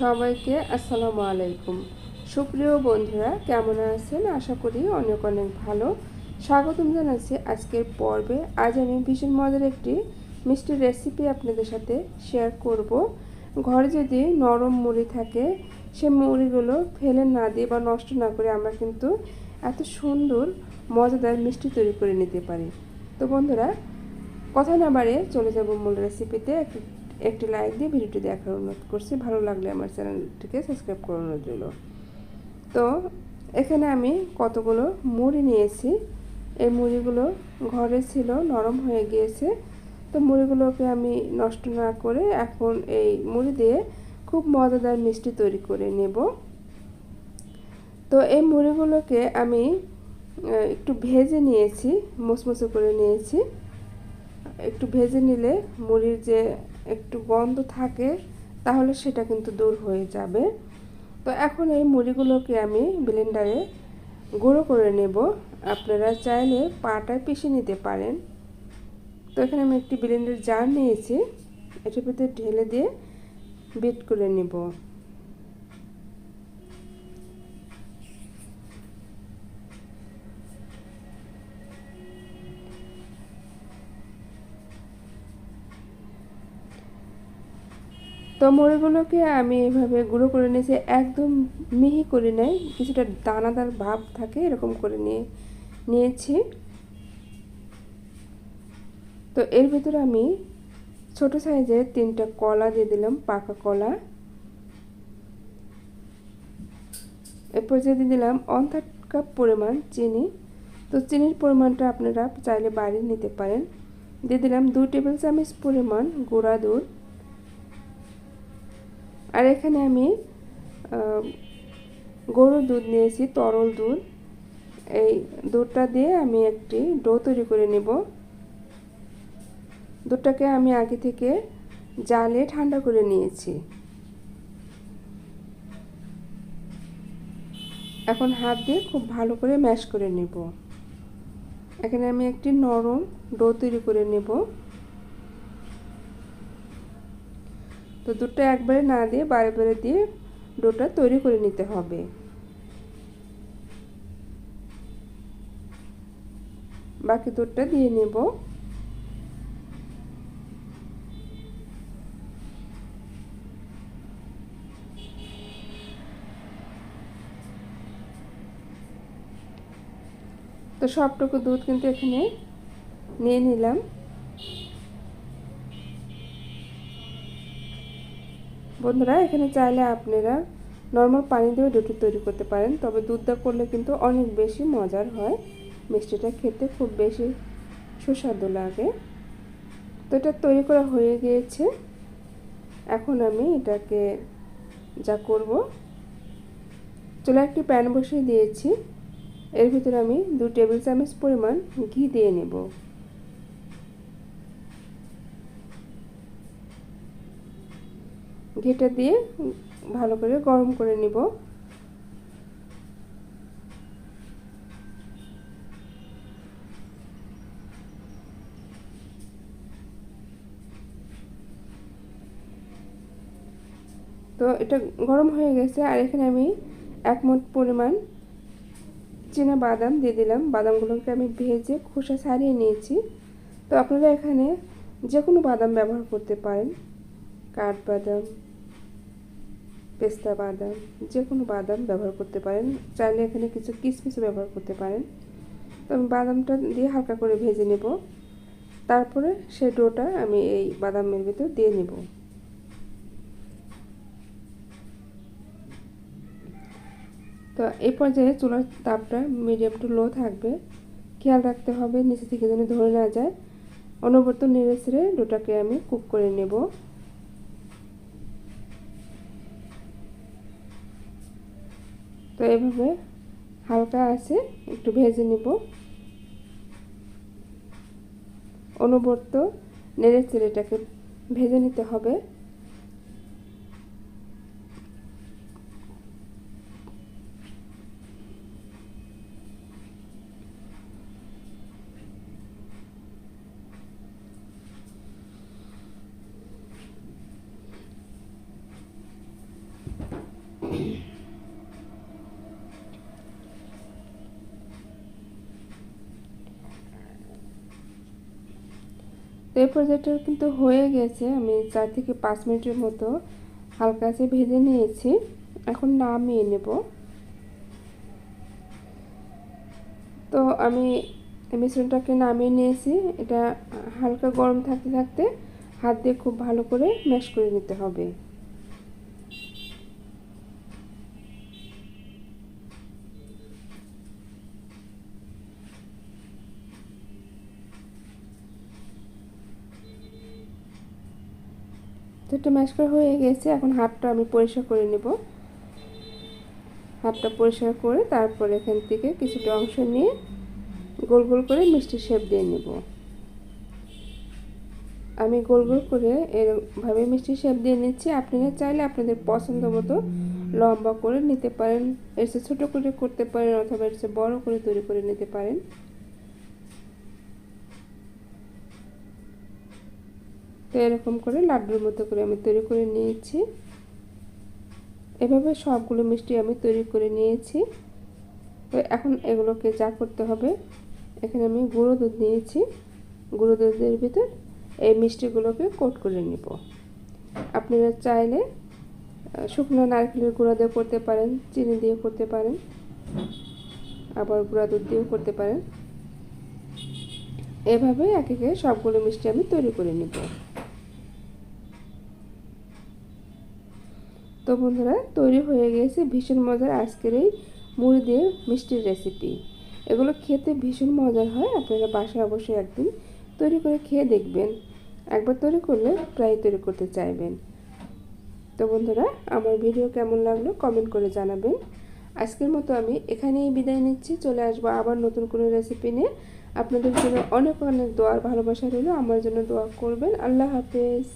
সবাইকে আসসালামু আলাইকুম। সুপ্রিয় বন্ধুরা, কেমন আছেন? আশা করি অনেক অনেক ভালো। স্বাগতম জানাচ্ছি আজকের পর্বে। আজ আমি ভীষণ মজার একটি মিষ্টি রেসিপি আপনাদের সাথে শেয়ার করব। ঘরে যদি নরম মুড়ি থাকে, সে মুড়িগুলো ফেলে না দিয়ে বা নষ্ট না করে আমরা কিন্তু এত সুন্দর, মজাদার মিষ্টি তৈরি করে নিতে পারি। তো বন্ধুরা, কথা না বাড়িয়ে চলে যাব মূল রেসিপিতে একটি লাইক দিয়ে ভিডিওটি দেখার অনুরোধ করছি। ভালো লাগলে আমার চ্যানেলটিকে সাবস্ক্রাইব করানোর জন্য। তো, এখানে আমি কতগুলো মুড়ি নিয়েছি। এই মুড়িগুলো ঘরে ছিল, নরম হয়ে গিয়েছে। তো মুড়িগুলোকে আমি নষ্ট না করে এখন এই মুড়ি দিয়ে খুব মজাদার মিষ্টি তৈরি করে নেব। তো এই মুড়িগুলোকে আমি একটু ভেজে নিয়েছি মুসমুসে করে নিয়েছি। একটু ভেজে নিলে মুড়ির যে একটু গন্ধ থাকে, তাহলে সেটা কিন্তু দূর হয়ে যাবে। তো এখন এই মুড়িগুলোকে আমি ব্লেন্ডারে গুঁড়ো করে নেব। আপনারা চাইলে পাটায় পিষে নিতে পারেন। তো এখানে আমি একটি ব্লেন্ডার জার নিয়েছি। এটার ভিতরে ঢেলে দিয়ে বিট করে নেব। তো মুড়িগুলোকে আমি এভাবে গুঁড়ো করে নিয়েছি, একদম মিহি করে নেই, কিছুটা দানাদার ভাব থাকে এরকম করে নিয়ে, নিয়েছি। তো এর ভিতরে আমি ছোট সাইজের তিনটা কলা দিয়ে দিলাম, পাকা কলা। এরপর যে দিয়ে দিলাম ওয়ান থার্ড কাপ পরিমাণ চিনি। তো চিনির পরিমাণটা আপনারা চাইলে বাড়িয়ে নিতে পারেন। দিয়ে দিলাম দু টেবিল চামচ পরিমাণ গুঁড়া দুধ। আর এখানে আমি গরুর দুধ নিয়েছি, তরল দুধ। এই দুধটা দিয়ে আমি একটি ডো তৈরি করে নেব। দুধটাকে আমি আগে থেকে জালে ঠান্ডা করে নিয়েছি। এখন হাত দিয়ে খুব ভালো করে ম্যাশ করে নেব। এখানে আমি একটি নরম ডো তৈরি করে নেব। তো দুধটা একবারে না দিয়ে, বারে বারে দিয়ে ডোটা তৈরি করে নিতে হবে। বাকি দুধটা দিয়ে নেব। তো সবটুকু দুধ কিন্তু এখানে নিয়ে নিলাম। বন্ধুরা, এখানে চাইলে আপনারা নর্মাল পানি দিয়ে রুটি তৈরি করতে পারেন, তবে দুধটা করলে কিন্তু অনেক বেশি মজার হয়। মিষ্টিটা খেতে খুব বেশি সুস্বাদু লাগে। তো এটা তৈরি করা হয়ে গিয়েছে। এখন আমি এটাকে যা করব চলে একটি প্যান বসিয়ে দিয়েছি। এর ভিতরে আমি দু টেবিল চামচ পরিমাণ ঘি দিয়ে নেব। ঘিটা দিয়ে ভালো করে গরম করে নিব। তো এটা গরম হয়ে গেছে, আর এখানে আমি এক পরিমাণ চীনা বাদাম দিয়ে দিলাম। বাদামগুলোকে আমি ভেজে খোসা ছাড়িয়ে নিয়েছি। তো আপনারা এখানে যে কোনো বাদাম ব্যবহার করতে পারেন। কাঠবাদাম পেস্তা বাদাম যে কোনো বাদাম ব্যবহার করতে পারেন। চাইলে এখানে কিছু কিশমিশও ব্যবহার করতে পারেন। তো আমি বাদামটা দিয়ে হালকা করে ভেজে নেব। তারপরে সেই ডোটা আমি এই বাদামের ভিতর দিয়ে নেব। তো এই পর্যায়ে চুলার তাপটা মিডিয়াম টু লো থাকবে। খেয়াল রাখতে হবে, নিচে থেকে যেন ধরে না যায়। অনবর্ত নেড়ে ছেড়ে ডোটাকে আমি কুক করে নেব। তো এভাবে হালকা আছে একটু ভেজে নিব। অনুবর্ত নেড়ে চেড়েটাকে ভেজে নিতে হবে। এই পর্যায়টা কিন্তু হয়ে গেছে। আমি চার থেকে পাঁচ মিনিটের মতো হালকা আছে ভেজে নিয়েছি। এখন নামিয়ে নেব। তো আমি মিশ্রণটাকে নামিয়ে নিয়েছি। এটা হালকা গরম থাকতে থাকতে হাত দিয়ে খুব ভালো করে ম্যাশ করে নিতে হবে। তো ম্যাশ করা হয়ে গেছে, এখন হাতটা আমি পরিষ্কার করে নেব। হাতটা পরিষ্কার করে তারপর এখান থেকে কিছুটা অংশ নিয়ে গোল গোল করে মিষ্টি শেপ দিয়ে নেব। আমি গোল গোল করে এরভাবে মিষ্টি শেপ দিয়ে নিচ্ছি। আপনারা চাইলে আপনাদের পছন্দ মতো লম্বা করে নিতে পারেন, এর ছোটো করে করতে পারেন অথবা এর বড় করে তৈরি করে নিতে পারেন। তো এরকম করে লাড্ডুর মতো করে আমি তৈরি করে নিয়েছি। এভাবে সবগুলো মিষ্টি আমি তৈরি করে নিয়েছি। তো এখন এগুলোকে যা করতে হবে, এখানে আমি গুঁড়ো দুধ নিয়েছি। গুঁড়ো দুধের ভিতর এই মিষ্টিগুলোকে কোট করে নিব। আপনারা চাইলে শুকনো নারকেলের গুঁড়ো দিয়ে করতে পারেন, চিনি দিয়ে করতে পারেন, আবার গুঁড়া দুধ দিয়েও করতে পারেন। এভাবে এক একে সবগুলো মিষ্টি আমি তৈরি করে নিব। তো বন্ধুরা, তৈরি হয়ে গেছে ভীষণ মজার আজকের এই মুড়ি দিয়ে মিষ্টির রেসিপি এগুলো খেতে ভীষণ মজার হয়, আপনারা বাসায় অবশ্যই একদিন তৈরি করে খেয়ে দেখবেন। একবার তৈরি করলে প্রায় তৈরি করতে চাইবেন। তো বন্ধুরা, আমার ভিডিও কেমন লাগল কমেন্ট করে জানাবেন। আজকের মতো আমি এখানেই বিদায় নিচ্ছি, চলে আসব আবার নতুন কোনো রেসিপি নিয়ে। আপনাদের জন্য অনেক অনেক দোয়ার ভালোবাসা রইল, আমার জন্য দোয়া করবেন। আল্লাহ হাফেজ।